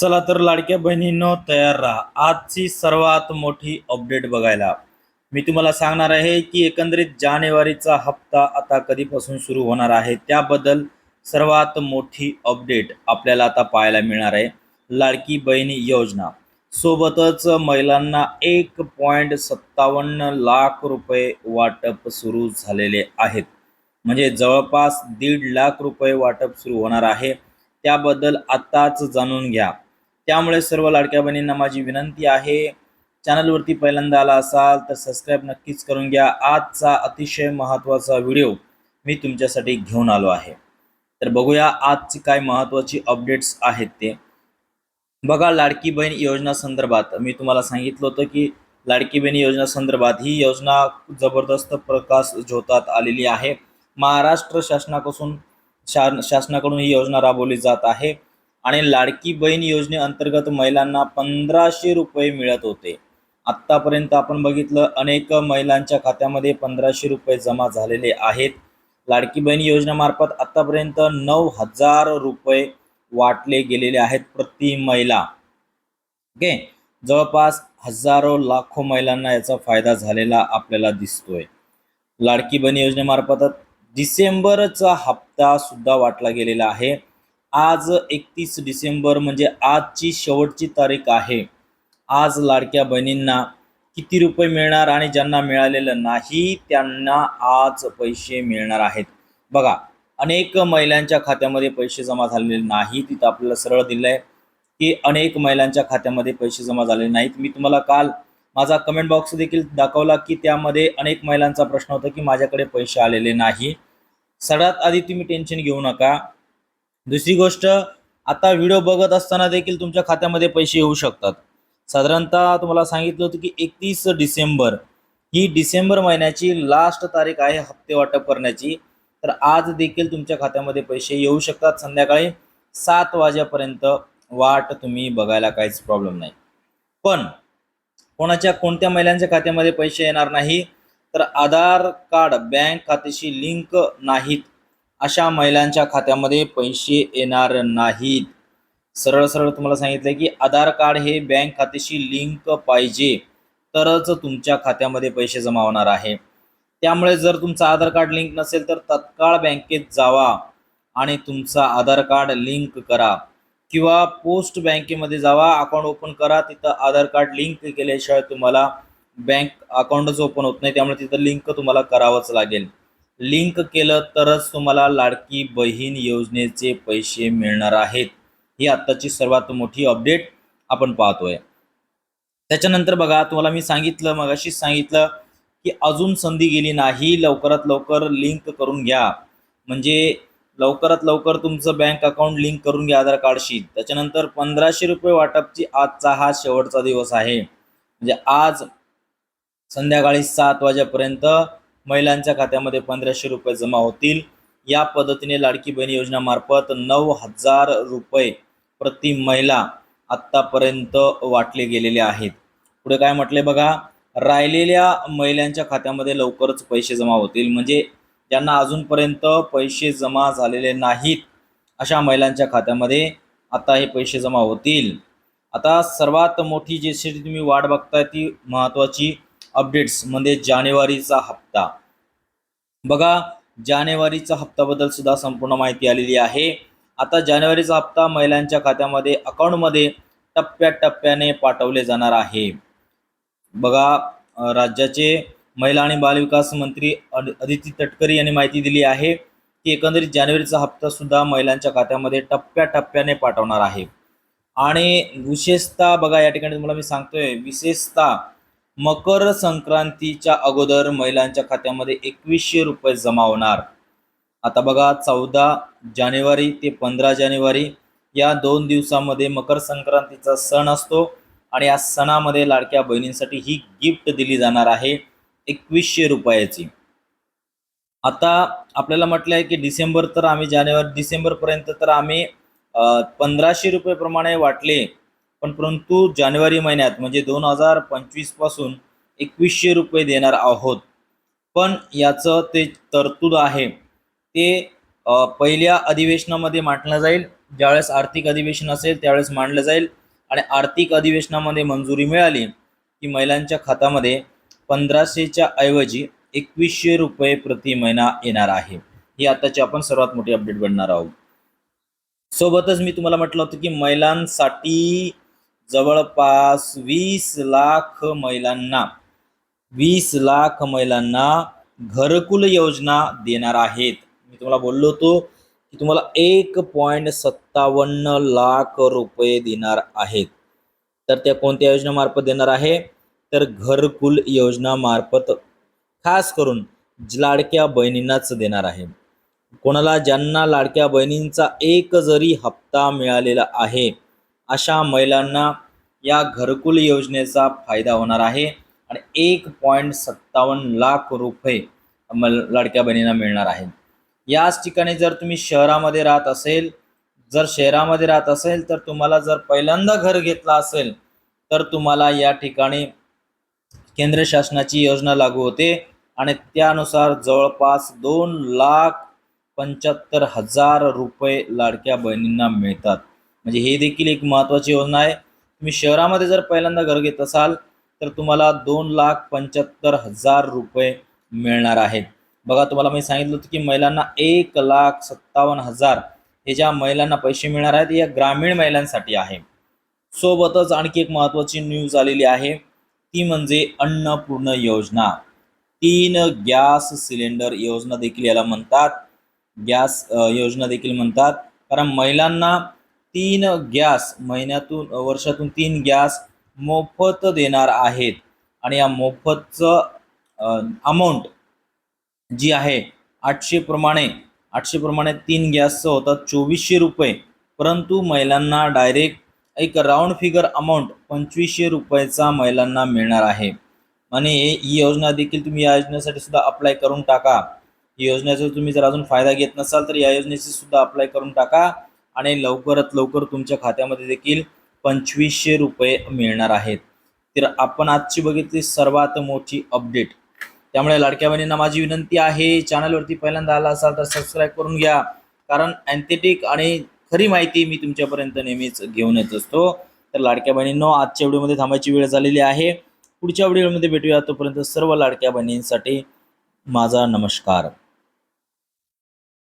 चला तर लाडक्या बहिणींनो तयार राहा. आजची सर्वात मोठी अपडेट बघायला. मी तुम्हाला सांगणार आहे की एकंदरीत जानेवारीचा हप्ता आता कधीपासून सुरू होणार आहे? त्याबद्दल सर्वात मोठी अपडेट आपल्याला आता पाहायला मिळणार आहे. लाडकी बहिणी योजना. सोबतच महिलांना एक पॉईंट सत्तावन्न लाख रुपये वाटप सुरू झालेले आहेत. म्हणजे जवळपास दीड लाख रुपये वाटप सुरू होणार आहे. त्याबद्दल आत्ताच जाणून घ्या. त्यामुळे सर्व लाडक्या बहिणींना माझी विनंती आहे. चॅनलवरती पहिल्यांदा आला असाल तर सबस्क्राईब नक्कीच करून घ्या. आजचा अतिशय महत्त्वाचा व्हिडिओ मी तुमच्यासाठी घेऊन आलो आहे. तर बघूया आजची काय महत्त्वाची अपडेट्स आहेत ते. बघा लाडकी बहीण योजना संदर्भात मी तुम्हाला सांगितलं होतं की लाडकी बहीण योजना संदर्भात ही योजना जबरदस्त प्रकाश झोतात आलेली आहे. महाराष्ट्र शासनापासून शा शासनाकडून ही योजना राबवली जात आहे. आणि लाडकी बहीण योजनेअंतर्गत महिलांना पंधराशे रुपये मिळत होते. आत्तापर्यंत आपण बघितलं अनेक महिलांच्या खात्यामध्ये पंधराशे रुपये जमा झालेले आहेत. लाडकी बहीण योजनेमार्फत आत्तापर्यंत नऊ हजार रुपये वाटले गेलेले आहेत प्रति महिला. ओके? जवळपास हजारो लाखो महिलांना याचा फायदा झालेला आपल्याला दिसतोय. लाडकी बहीण योजनेमार्फत डिसेंबरचा हप्ता सुद्धा वाटला गेलेला आहे. आज एकतीस डिसेंबर म्हणजे आजची शेवटची तारीख आहे. आज लाडक्या बहिणींना किती रुपये मिळणार आणि ज्यांना मिळालेलं नाही त्यांना आज पैसे मिळणार आहेत. बघा अनेक महिलांच्या खात्यामध्ये पैसे जमा झालेले नाही तिथं आपल्याला सरळ दिलं आहे की अनेक महिलांच्या खात्यामध्ये पैसे जमा झालेले नाहीत. मी तुम्हाला काल माझा कमेंट बॉक्स देखील दाखवला की त्यामध्ये अनेक महिलांचा प्रश्न होता की माझ्याकडे पैसे आलेले नाही. सगळ्यात आधी तुम्ही टेन्शन घेऊ नका. दुसरी गोष्ट आता व्हिडिओ बघत असताना देखील तुमच्या खात्यामध्ये पैसे येऊ शकतात. साधारणतः तुम्हाला सांगितलं होतं की एकतीस डिसेंबर ही डिसेंबर महिन्याची लास्ट तारीख आहे हप्ते वाटप करण्याची. तर आज देखील तुमच्या खात्यामध्ये पैसे येऊ शकतात. संध्याकाळी सात वाजेपर्यंत वाट तुम्ही बघायला काहीच प्रॉब्लेम नाही. पण कोणाच्या कोणत्या महिलांच्या खात्यामध्ये पैसे येणार नाही? तर आधार कार्ड बँक खात्याशी लिंक नाहीत. अशा महिलांच्या खात्यामध्ये पैसे येणार नाहीत. सरळ सरळ तुम्हाला सांगितलं की आधार कार्ड हे बँक खात्याशी लिंक पाहिजे तरच तुमच्या खात्यामध्ये पैसे जमा होणार आहे. त्यामुळे जर तुमचं आधार कार्ड लिंक नसेल तर तत्काळ बँकेत जावा आणि तुमचा आधार कार्ड लिंक करा. किंवा पोस्ट बँकेमध्ये जावा अकाउंट ओपन करा तिथं आधार कार्ड लिंक केल्याशिवाय तुम्हाला बँक अकाउंटच ओपन होत नाही त्यामुळे तिथं लिंक तुम्हाला करावंच लागेल. लिंक केलं तरच तुम्हाला लाडकी बहीण योजनेचे पैसे मिळणार आहेत. ही आत्ताची सर्वात मोठी अपडेट आपण पाहतोय. त्याच्यानंतर बघा तुम्हाला मी सांगितलं मगाशीच सांगितलं की अजून संधी गेली नाही. लवकरात लवकर लिंक करून घ्या. म्हणजे लवकरात लवकर तुमचं बँक अकाउंट लिंक करून घ्या आधार कार्डशी त्याच्यानंतर पंधराशे रुपये वाटपची आजचा हा शेवटचा दिवस आहे. म्हणजे आज संध्याकाळी सात वाजेपर्यंत महिलांच्या खात्यामध्ये पंधराशे रुपये जमा होतील. या पद्धतीने लाडकी बहीण योजनामार्फत नऊ हजार रुपये प्रति महिला आत्तापर्यंत वाटले गेलेले आहेत. पुढे काय म्हटले बघा राहिलेल्या महिलांच्या खात्यामध्ये लवकरच पैसे जमा होतील. म्हणजे ज्यांना अजूनपर्यंत पैसे जमा झालेले नाहीत अशा महिलांच्या खात्यामध्ये आता हे पैसे जमा होतील. आता सर्वात मोठी जी तुम्ही वाट बघताय ती महत्त्वाची अपडेट्समध्ये जानेवारीचा हप्ता. बघा जानेवारीचा हप्त्याबद्दल सुद्धा संपूर्ण माहिती आलेली आहे. आता जानेवारीचा हप्ता महिलांच्या खात्यामध्ये अकाउंटमध्ये टप्प्याटप्प्याने पाठवले जाणार आहे. बघा राज्याचे महिला आणि बालविकास मंत्री अदिती तटकरी यांनी माहिती दिली आहे की एकंदरीत जानेवारीचा हप्ता सुद्धा महिलांच्या खात्यामध्ये टप्प्याटप्प्याने पाठवणार आहे. आणि विशेषतः बघा या ठिकाणी तुम्हाला मी सांगतोय विशेषतः मकर संक्रांतीच्या अगोदर महिलांच्या खात्यामध्ये एकवीसशे रुपये जमा होणार. आता बघा चौदा जानेवारी ते पंधरा जानेवारी या दोन दिवसामध्ये मकर संक्रांतीचा सण असतो आणि या सणामध्ये लाडक्या बहिणींसाठी ही गिफ्ट दिली जाणार आहे एकवीसशे रुपयाची. आता आपल्याला म्हटलं आहे की डिसेंबर तर आम्ही जानेवारी डिसेंबरपर्यंत तर आम्ही पंधराशे रुपयेप्रमाणे वाटले. पण परंतु जानेवारी महिन्यात म्हणजे दोन हजार पंचवीसपासून एकवीसशे रुपये देणार आहोत. पण याचं ते तरतूद आहे. ते पहिल्या अधिवेशनामध्ये मांडलं जाईल. ज्यावेळेस आर्थिक अधिवेशन असेल त्यावेळेस मांडलं जाईल. आणि आर्थिक अधिवेशनामध्ये मंजुरी मिळाली की महिलांच्या खात्यामध्ये पंधराशेच्या ऐवजी एकवीसशे रुपये प्रति महिना येणार आहे. ही आताची आपण सर्वात मोठी अपडेट बनणार आहोत. सोबतच मी तुम्हाला म्हटलं होतं की महिलांसाठी जवळपास वीस लाख महिलांना वीस लाख महिलांना घरकुल योजना देणार आहेत. मी तुम्हाला बोललो होतो की तुम्हाला एक पॉईंट सत्तावन्न लाख रुपये देणार आहेत. तर त्या कोणत्या योजनेमार्फत देणार आहे? तर घरकुल योजनामार्फत खास करून लाडक्या बहिणींनाच देणार आहे. कोणाला ज्यांना लाडक्या बहिणींचा एक जरी हप्ता मिळालेला आहे अशा महिलांना या घरकुल योजनेचा फायदा होणार आहे आणि एक पॉईंट सत्तावन्न लाख रुपये मल लाडक्या बहिणींना मिळणार आहे. याच ठिकाणी जर तुम्ही शहरामध्ये राहत असेल जर शहरामध्ये राहत असेल तर तुम्हाला जर पहिल्यांदा घर घेतला असेल तर तुम्हाला या ठिकाणी केंद्र शासनाची योजना लागू होते आणि त्यानुसार जवळपास दोन लाख पंच्याहत्तर हजार रुपये लाडक्या बहिणींना मिळतात. म्हणजे हे देखील एक महत्त्वाची योजना आहे. तुम्ही शहरामध्ये जर पहिल्यांदा घर घेत असाल तर तुम्हाला दोन लाख पंच्याहत्तर हजार रुपये मिळणार आहेत. बघा तुम्हाला मी सांगितलं होतं की महिलांना एक लाख सत्तावन्न हजार हे ज्या महिलांना पैसे मिळणार आहेत या ग्रामीण महिलांसाठी आहे. सोबतच आणखी एक महत्त्वाची न्यूज आलेली आहे. ती म्हणजे अन्नपूर्ण योजना. तीन गॅस सिलेंडर योजना देखील याला म्हणतात. गॅस योजना देखील म्हणतात. कारण महिलांना तीन गॅस महिन्यातून वर्षातून तीन गॅस मोफत देणार आहेत. आणि या मोफतचं अमाऊंट जी आहे आठशेप्रमाणे आठशेप्रमाणे तीन गॅसचं होतं चोवीसशे रुपये. परंतु महिलांना डायरेक्ट एक राऊंड फिगर अमाऊंट पंचवीसशे रुपयाचा महिलांना मिळणार आहे. आणि ही योजना देखील तुम्ही या योजनेसाठी सुद्धा अप्लाय करून टाका. ही योजनेचा तुम्ही जर अजून फायदा घेत नसाल तर या योजनेची सुद्धा अप्लाय करून टाका. आणि लवकरात लवकर तुमच्या खात्यामध्ये देखील पंचवीसशे रुपये मिळणार आहेत. तर आपण आजची बघितली सर्वात मोठी अपडेट. त्यामुळे लाडक्या बहिणींना माझी विनंती आहे चॅनलवरती पहिल्यांदा आला असाल तर सबस्क्राईब करून घ्या. कारण अँथेटिक आणि खरी माहिती मी तुमच्यापर्यंत नेहमीच घेऊन येत असतो. तर लाडक्या बहिणींनो आजच्या व्हिडिओमध्ये थांबायची वेळ झालेली आहे. पुढच्या व्हिडिओमध्ये भेटूया. तोपर्यंत सर्व लाडक्या बहिणींसाठी माझा नमस्कार.